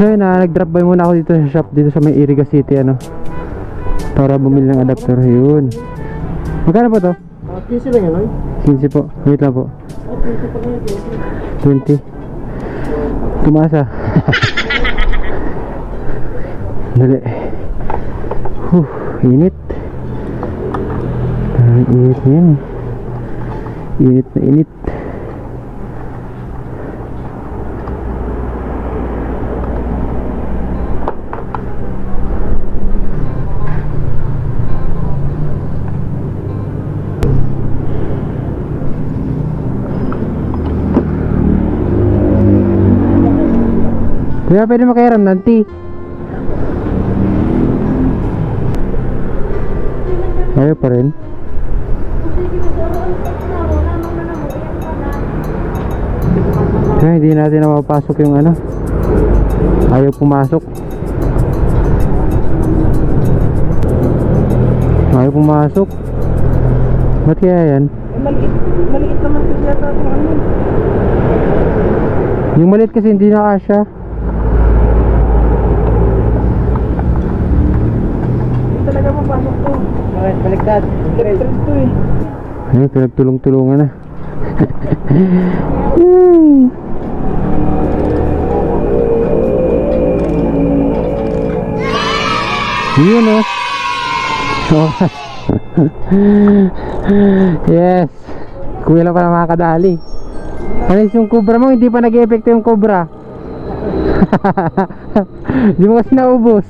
So yun na, nag-drop by muna ako dito sa shop dito sa may Iriga City ano. Para bumili ng adapter. Yun. Magkano ba to? Ah, 15 lang yan, oy. 15 po. Wait lang po. Ah, 20 pa lang yan, 20. 20. Tumasa. Dali. Huh, init. Parang init na yan. Init na init. Kaya pwede makiram ng tea. Ayaw pa rin. Kaya hindi natin na mapasok yung ano. Ayaw pumasok. Ayaw pumasok. Ba't kaya yan? Maliit, maliit naman kasi yata itong ano. Yung maliit kasi hindi na kasya. Mapasok to. Bakit? Baliktad. Electric to eh. Ayun, pinagtulong-tulungan na. Hmm. Yun oh. Oh. yes. Kuya lang pala makakadali. Panis yung cobra mo, hindi pa nag-epekto yung cobra. Hindi mo kasi naubos.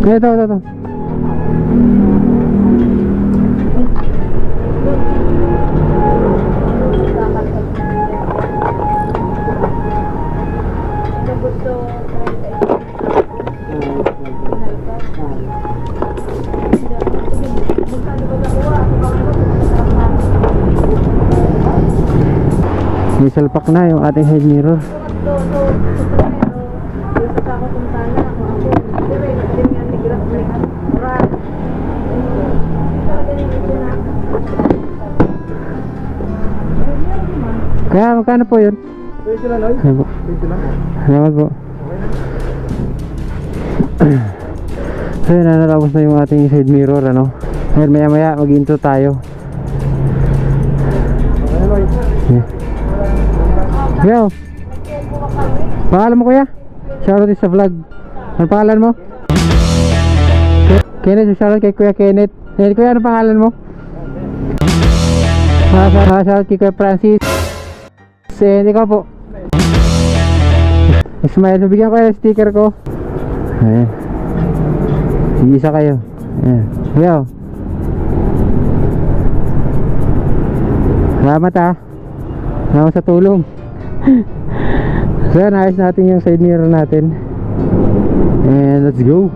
Kaya ito, ito, ito. May salpak na yung ating head mirror. Kaya magkano po yun? 20 lang, oy. Po? 20 lang. Salamat po. so yun, na, natapos na yung ating side mirror, ano. Ngayon, maya maya, mag-intro tayo. Okay, oy. Yeah. Yo. Pangalan mo kuya? Shoutout sa vlog. Ano pangalan mo? Ke- Kenneth, shoutout kay Kuya Kenneth. Eh, kuya, ano pangalan mo? Ah, ah, shoutout kay Kuya Francis. Eh, ikaw po. Ismael, bigyan ko yung sticker ko. Ayan. Isa kayo. Ayan. Yo. Salamat ah. Salamat sa tulong. so yan, natin yung side mirror natin. And let's go.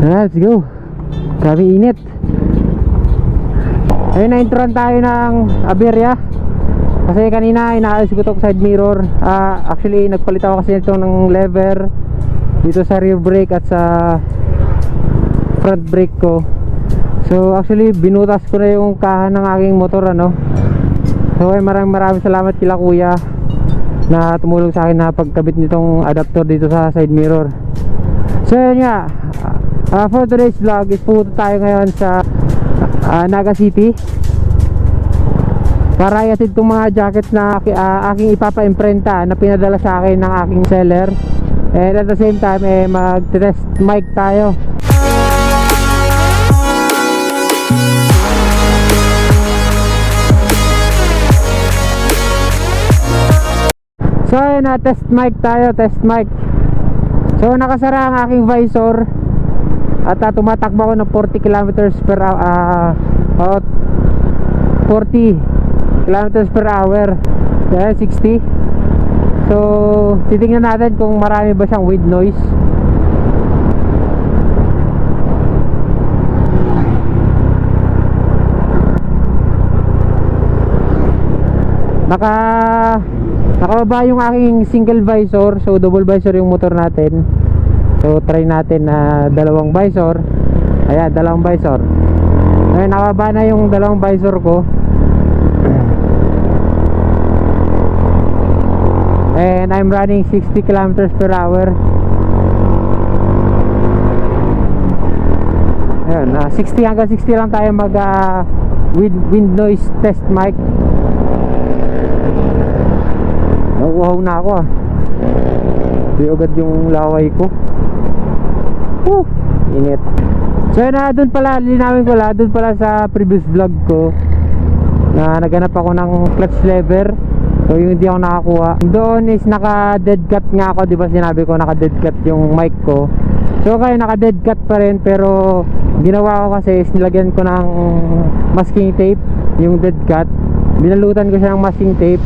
Let's go. Sabi init. Ayun, na-introan tayo ng aberya. Kasi kanina inaayos ko tong side mirror. Ah, actually nagpalit ako kasi ito ng lever dito sa rear brake at sa front brake ko. So actually binutas ko na yung kahan ng aking motor ano. So ay maraming maraming salamat kila kuya na tumulong sa akin na pagkabit nitong adapter dito sa side mirror. So yun nga, ah, for today's vlog is pupunta tayo ngayon sa ah, Naga City. Para iatid tong mga jackets na ah, aking ipapa-imprenta na pinadala sa akin ng aking seller. And at the same time eh, mag-test mic tayo So ayun na, test mic tayo, test mic. So nakasara ang aking visor at uh, tumatakbo ako ng 40 kilometers per ah, about 40 kilometers per hour. Kaya 60. So titingnan natin kung marami ba siyang wind noise. Naka nakababa yung aking single visor so double visor yung motor natin so try natin na dalawang visor ayan dalawang visor Ngayon nakaba na yung dalawang visor ko. And I'm running 60 kilometers per hour. Ayun, ah, 60 hanggang 60 lang tayo mag ah, wind, wind noise test mic. Nauuhaw na ako ah. Di agad yung laway ko. Woo! Init. So yun na, doon pala, linawin ko lang, doon pala sa previous vlog ko na naganap ako ng clutch lever. So yung hindi ako nakakuha. Doon is naka dead cut nga ako, di ba sinabi ko naka dead cut yung mic ko. So kaya naka dead cut pa rin pero ginawa ko kasi is nilagyan ko ng masking tape yung dead cut. Binalutan ko siya ng masking tape.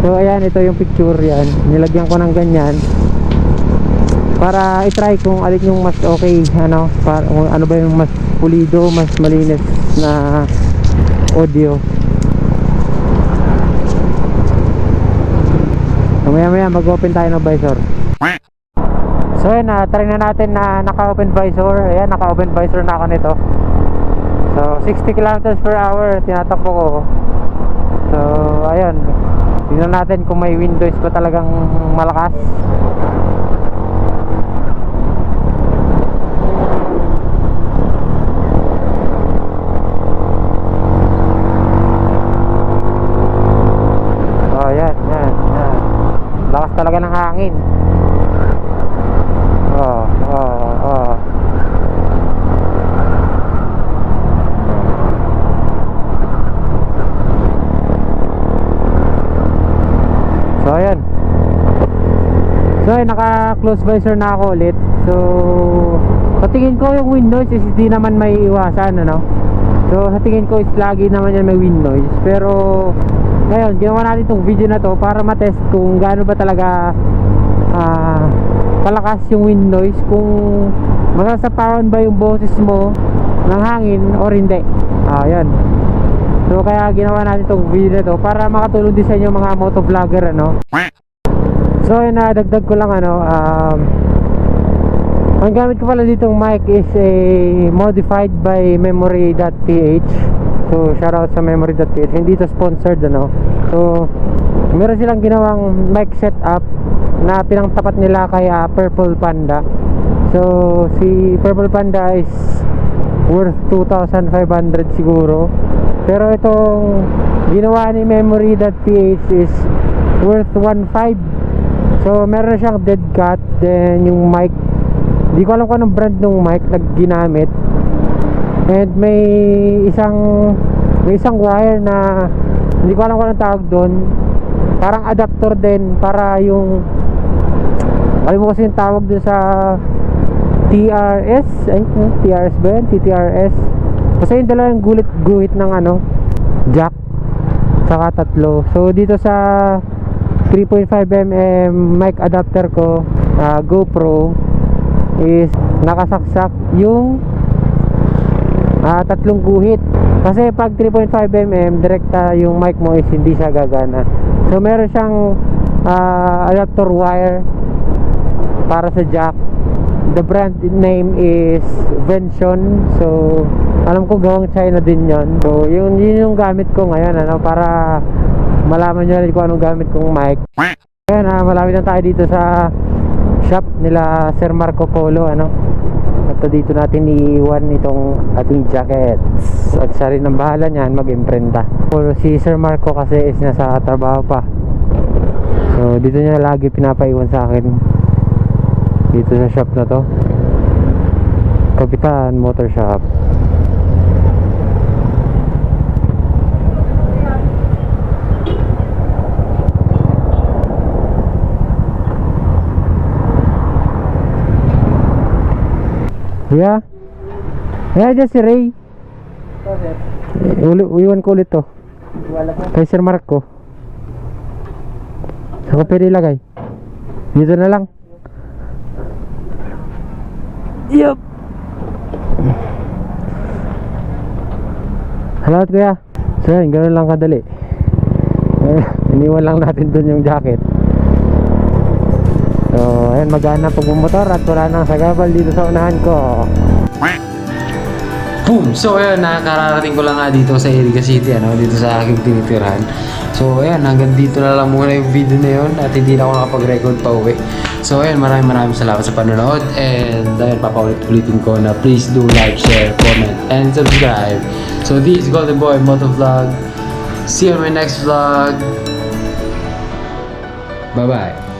So ayan, ito yung picture yan. Nilagyan ko ng ganyan. Para i-try kung alin yung mas okay ano para ano ba yung mas pulido mas malinis na audio. Mamaya maya mag open tayo ng visor. So yun na try na natin na naka open visor. Ayan naka open visor na ako nito. So 60 kilometers per hour tinatakbo ko. So ayun tingnan natin kung may windows pa talagang malakas Oh, yan, yan, yan. Lakas talaga ng hangin. Oh, oh. So, ayan. So, ayan, naka-close visor na ako ulit. So, sa tingin ko yung wind noise is hindi naman may iwasan, ano? So, sa tingin ko is lagi naman yan may wind noise. Pero, ngayon, ginawa natin itong video na to para matest kung gaano ba talaga ah, kalakas yung wind noise. Kung masasapawan ba yung boses mo ng hangin or hindi. Ah, yan. So, kaya ginawa natin itong video na to para makatulong din sa inyo mga motovlogger, ano? So, yun na, dagdag ko lang, ano, um, ang gamit ko pala ditong mic is a modified by memory.ph So shoutout sa memory.ph Hindi to sponsored ano. So meron silang ginawang mic setup Na pinangtapat nila kay ah, Purple Panda. So si Purple Panda is worth 2,500 siguro. Pero itong ginawa ni memory.ph is worth 1.5 So meron siyang dead cut Then yung mic Di ko alam kung anong brand ng mic na ginamit. And may isang may isang wire na hindi ko alam kung anong tawag doon. Parang adapter din para yung alam mo kasi yung tawag doon sa TRS ay ano, TRS ba yun? TTRS kasi yung dalawa yung gulit guhit ng ano jack saka tatlo so dito sa 3.5mm mic adapter ko ah, GoPro is nakasaksak yung ah, tatlong guhit. Kasi pag 3.5mm direkta yung mic mo is hindi siya gagana. So meron siyang ah, adapter wire para sa jack. The brand name is Vention. So alam ko gawang China din yon so yun, yun yung gamit ko ngayon ano para malaman nyo rin kung anong gamit kong mic. Ayan, ah, malapit na tayo dito sa shop nila Sir Marco Polo ano? At dito natin iiwan itong ating jackets. At siya rin ang bahala niyan mag-imprenta. Si Sir Marco kasi is nasa trabaho pa. So dito niya lagi pinapaiwan sa akin. Dito sa shop na to. Kapitan Motor Shop Yeah. Yeah, dyan si Ray. Uli, iwan ko ulit to. Kay Sir Marco. Saan ko pwede ilagay? Dito na lang. Yup. Salamat kuya. So yun, ganun lang kadali. Eh, iniwan lang natin dun yung jacket. So, ayan, magana pagmumotor at wala nang sagabal dito sa unahan ko. Boom! So ayun, nakararating ko lang nga dito sa Iriga City, ano, dito sa aking tinitirhan. So ayun, hanggang dito na lang muna yung video na yun at hindi na ako nakapag-record pa uwi. So ayun, maraming maraming salamat sa panonood and ayun, papaulit-ulitin ko na please do like, share, comment, and subscribe. So this is Golden Boy Moto Vlog. See you on my next vlog. Bye-bye.